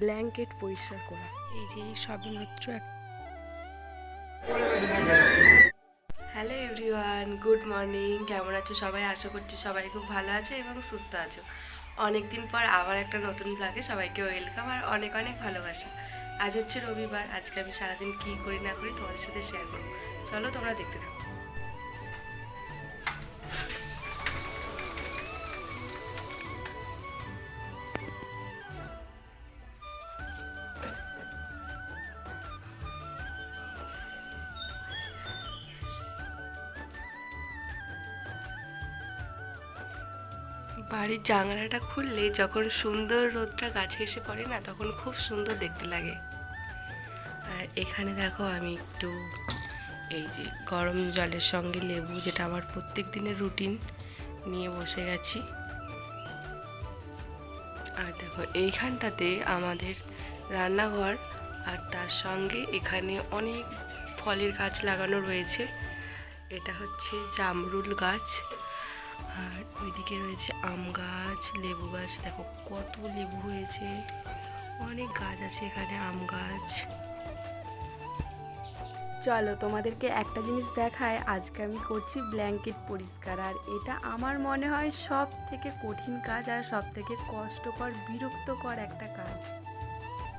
Blanket পরিষ্কার করা। এই যে এই সবেমাত্র এক হ্যালো এভরিওয়ান, গুড মর্নিং। কেমন আছো সবাই? আশা করছি সবাই খুব ভালো আছে এবং সুস্থ আছো। অনেক দিন পর আবার একটা নতুন ব্লগে সবাইকে ওয়েলকাম আর অনেক অনেক ভালোবাসা। আজ হচ্ছে রবিবার, আজকে আমি সারাদিন কী করি না করি তোমাদের সাথে শেয়ার করব। চলো তোমরা দেখতে থাকো। বাড়ির জানালাটা খুললে যখন সুন্দর রোদটা গাছে এসে পড়ে না, তখন খুব সুন্দর দেখতে লাগে। আর এখানে দেখো আমি একটু এই যে গরম জলের সঙ্গে লেবু, যেটা আমার প্রত্যেক দিনের রুটিন নিয়ে বসে গেছি। আর দেখো এইখানটাতে আমাদের রান্নাঘর, আর তার সঙ্গে এখানে অনেক ফলের গাছ লাগানো রয়েছে। এটা হচ্ছে জামরুল গাছ। আর ওইদিকে রয়েছে আম গাছ, লেবু গাছ। দেখো কত লেবু হয়েছে। অনেক গাছ আছে এখানে, আম গাছ। চলো তোমাদেরকে একটা জিনিস দেখায়, আজকে আমি করছি ব্ল্যাঙ্কেট পরিষ্কার। আর এটা আমার মনে হয় সব থেকে কঠিন কাজ আর সব থেকে কষ্টকর, বিরক্তকর একটা কাজ।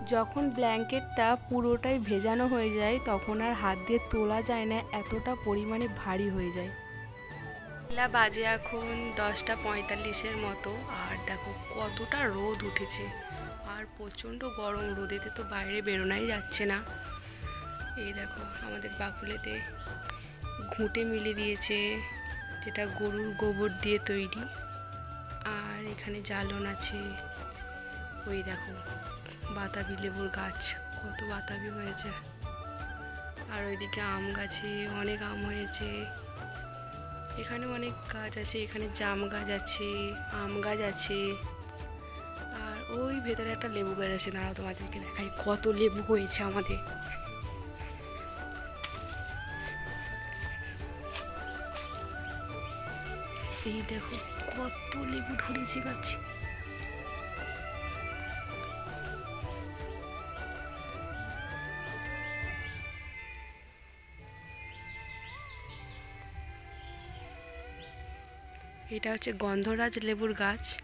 যখন ব্ল্যাঙ্কেটটা পুরোটাই ভেজানো হয়ে যায়, তখন আর হাত দিয়ে তোলা যায় না, এতটা পরিমাণে ভারী হয়ে যায়। বাজে এখন দশটা পঁয়তাল্লিশের মতো, আর দেখো কতটা রোদ উঠেছে। আর প্রচণ্ড গরম, রোদেতে তো বাইরে বেরোনাই যাচ্ছে না। এই দেখো আমাদের বাকুলেতে ঘুঁটে মিলে দিয়েছে, যেটা গরুর গোবর দিয়ে তৈরি। আর এখানে জ্বালন আছে। ওই দেখো বাতাবি লেবুর গাছ, কত বাতাবি হয়েছে। আর ওইদিকে আম গাছে অনেক আম হয়েছে। এখানে অনেক গাছ আছে, এখানে জাম গাছ আছে, আম গাছ আছে। আর ওই ভেতরে একটা লেবু গাছ আছে, দাঁড়াও তোমাদেরকে দেখাই, কত লেবু হয়েছে আমাদের। এই দেখো, কত লেবু ধরেছে গাছে। এটা হচ্ছে গন্ধরাজ লেবুর গাছ।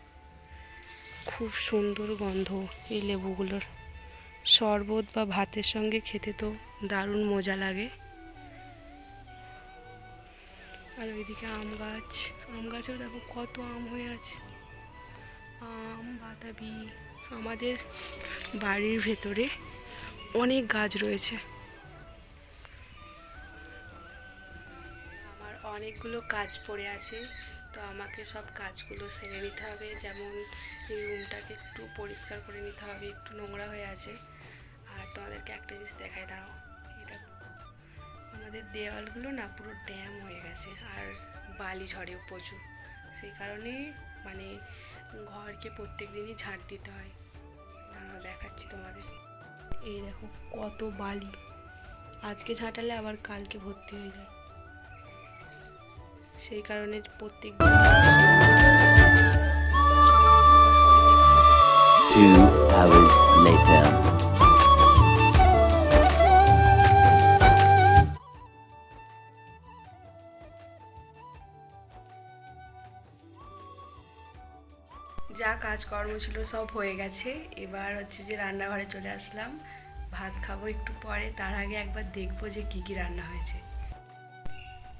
খুব সুন্দর গন্ধ এই লেবুগুলোর। শরবত বা ভাতের সঙ্গে খেতে তো দারুণ মজা লাগে। আর ওইদিকে আম গাছ। আম গাছেও দেখো কত আম হয়ে আছে। আম, বাতাবি, আমাদের বাড়ির ভেতরে অনেক গাছ রয়েছে। আমার অনেকগুলো কাজ পড়ে আছে। তো আমাকে সব কাজগুলো সেরে নিতে হবে। যেমন, এই রুমটাকে একটু পরিষ্কার করে নিতে হবে, একটু নোংরা হয়ে আছে। আর তোমাদেরকে একটা জিনিস দেখাই, দাঁড়াও। এটা আমাদের দেওয়ালগুলো না পুরো ড্যাম হয়ে গেছে, আর বালি ঝড়েও প্রচুর। সেই কারণে মানে ঘরকে প্রত্যেক দিনই ঝাড় দিতে হয়। দেখাচ্ছি তোমাদের। এই দেখো, কত বালি। আজকে ঝাঁটালে আবার কালকে ভর্তি হয়ে যায়। সেই কারণে প্রত্যেক Two hours later. যা কাজকর্ম ছিল সব হয়ে গেছে। এবার হচ্ছে যে রান্নাঘরে চলে আসলাম। ভাত খাব একটু পরে তার আগে একবার দেখব যে কী কী রান্না হয়েছে।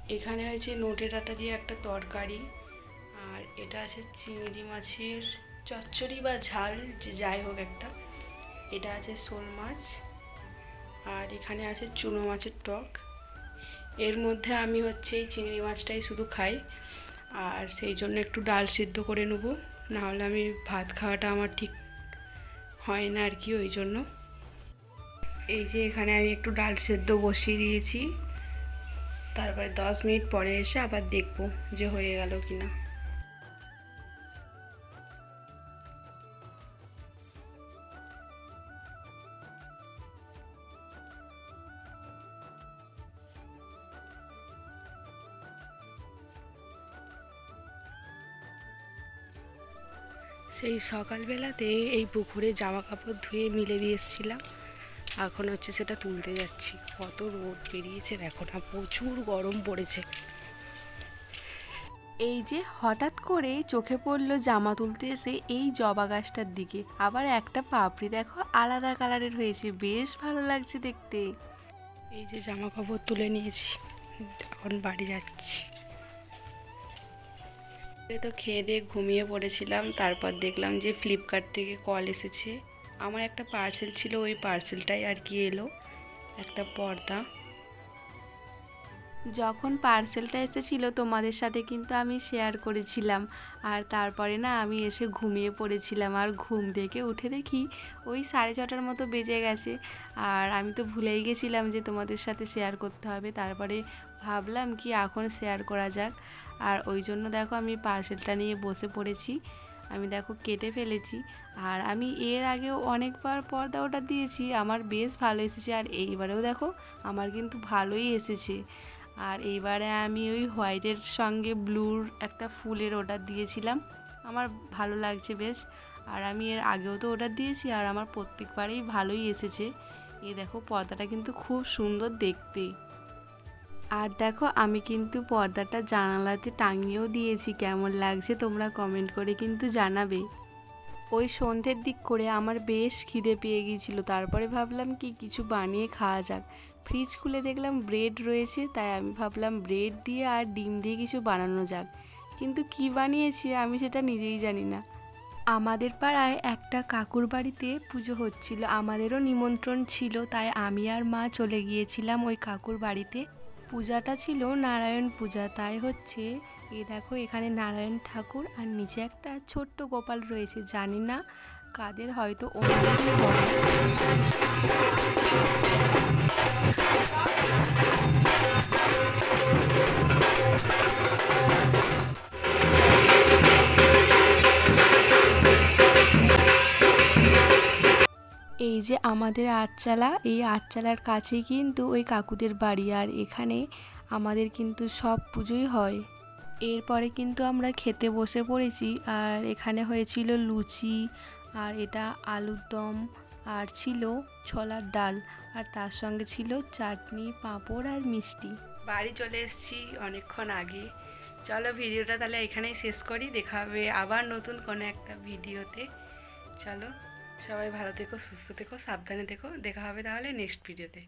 এখানে হয়েছে নোটে ডাটা দিয়ে একটা তরকারি, আর এটা আছে চিংড়ি মাছের চচ্চড়ি বা ঝাল, যে যাই হোক একটা। এটা আছে শোল মাছ, আর এখানে আছে চুনো মাছের টক। এর মধ্যে আমি হচ্ছে এই চিংড়ি মাছটাই শুধু খাই, আর সেই জন্য একটু ডাল সিদ্ধ করে নেব। নাহলে আমি ভাত খাওয়াটা আমার ঠিক হয় না আর কি, ওই জন্য। এই যে এখানে আমি একটু ডাল সেদ্ধ বসিয়ে দিয়েছি। তারপরে দশ মিনিট পরে এসে আবার দেখব যে হয়ে গেল কি না। সেই সকালবেলাতে এই পুকুরে জামা কাপড় ধুয়ে মিলে দিয়ে এসেছিলাম। এখন হচ্ছে সেটা তুলতে যাচ্ছি। কত রোদ বেরিয়েছে দেখো না প্রচুর গরম পড়েছে। এই যে হঠাৎ করে চোখে পড়ল জামা তুলতে এসে এই জবা গাছটার দিকে। আবার একটা পাপড়ি দেখো আলাদা কালারের হয়েছে বেশ ভালো লাগছে দেখতে। এই যে জামা কাপড় তুলে নিয়েছি এখন বাড়ি যাচ্ছি। তো খেয়ে দিয়ে ঘুমিয়ে পড়েছিলাম তারপর দেখলাম যে ফ্লিপকার্ট থেকে কল এসেছে। আমার একটা পার্সেল ছিল, ওই পার্সেলটাই আর কি এলো, একটা পর্দা। যখন পার্সেলটা এসেছিল তোমাদের সাথে কিন্তু আমি শেয়ার করেছিলাম। আর তারপরে না আমি এসে ঘুমিয়ে পড়েছিলাম আর ঘুম থেকে উঠে দেখি ওই সাড়ে ছটার মতো বেজে গেছে। আর আমি তো ভুলেই গেছিলাম যে তোমাদের সাথে শেয়ার করতে হবে। তারপরে ভাবলাম কি এখন শেয়ার করা যাক। আর ওই জন্য দেখো আমি পার্সেলটা নিয়ে বসে পড়েছি। আমি দেখো কেটে ফেলেছি। আর আমি এর আগেও অনেকবার পর্দা অর্ডার দিয়েছি, আমার বেশ ভালো এসেছে। আর এইবারেও দেখো, আমার কিন্তু ভালোই এসেছে। আর এইবারে আমি ওই হোয়াইটের সঙ্গে ব্লুর একটা ফুলের অর্ডার দিয়েছিলাম। আমার ভালো লাগছে বেশ। আর আমি এর আগেও তো অর্ডার দিয়েছি, আর আমার প্রত্যেকবারেই ভালোই এসেছে। এই দেখো পর্দাটা কিন্তু খুব সুন্দর দেখতে। আর দেখো, আমি কিন্তু পর্দাটা জানালাতে টাঙিয়েও দিয়েছি। কেমন লাগছে তোমরা কমেন্ট করে কিন্তু জানাবে। ওই সন্ধ্যের দিক করে আমার বেশ খিদে পেয়ে গিয়েছিল। তারপরে ভাবলাম কি, কিছু বানিয়ে খাওয়া যাক। ফ্রিজ খুলে দেখলাম ব্রেড রয়েছে, তাই আমি ভাবলাম ব্রেড দিয়ে আর ডিম দিয়ে কিছু বানানো যাক। কিন্তু কি বানিয়েছি আমি সেটা নিজেই জানি না। আমাদের পাড়ায় একটা কাকুর বাড়িতে পুজো হচ্ছিল। আমাদেরও নিমন্ত্রণ ছিল, তাই আমি আর মা চলে গিয়েছিলাম ওই কাকুর বাড়িতে। পূজাটা ছিল নারায়ণ পূজা, তাই হচ্ছে এ দেখো এখানে নারায়ণ ঠাকুর আর নিচে একটা ছোট্ট গোপাল রয়েছে, জানি না কাদের, হয়তো ওনাদেরই আমাদের আটচালা, এই আটচালার কাছেই কিন্তু ওই কাকুদের বাড়ি আর এখানে আমাদের কিন্তু সব পুজোই হয়। এরপরে কিন্তু আমরা খেতে বসে পড়েছি আর এখানে হয়েছিল লুচি আর এটা আলুর দম আর ছিল ছোলার ডাল আর তার সঙ্গে ছিল চাটনি, পাঁপড় আর মিষ্টি। বাড়ি চলে এসেছি অনেকক্ষণ আগে। চলো ভিডিওটা তাহলে এখানেই শেষ করি। দেখা হবে আবার নতুন কোনো একটা ভিডিওতে। চলো। সবাই ভালো থেকো সুস্থ থেকো সাবধানে থেকো। দেখা হবে তাহলে নেক্সট ভিডিওতে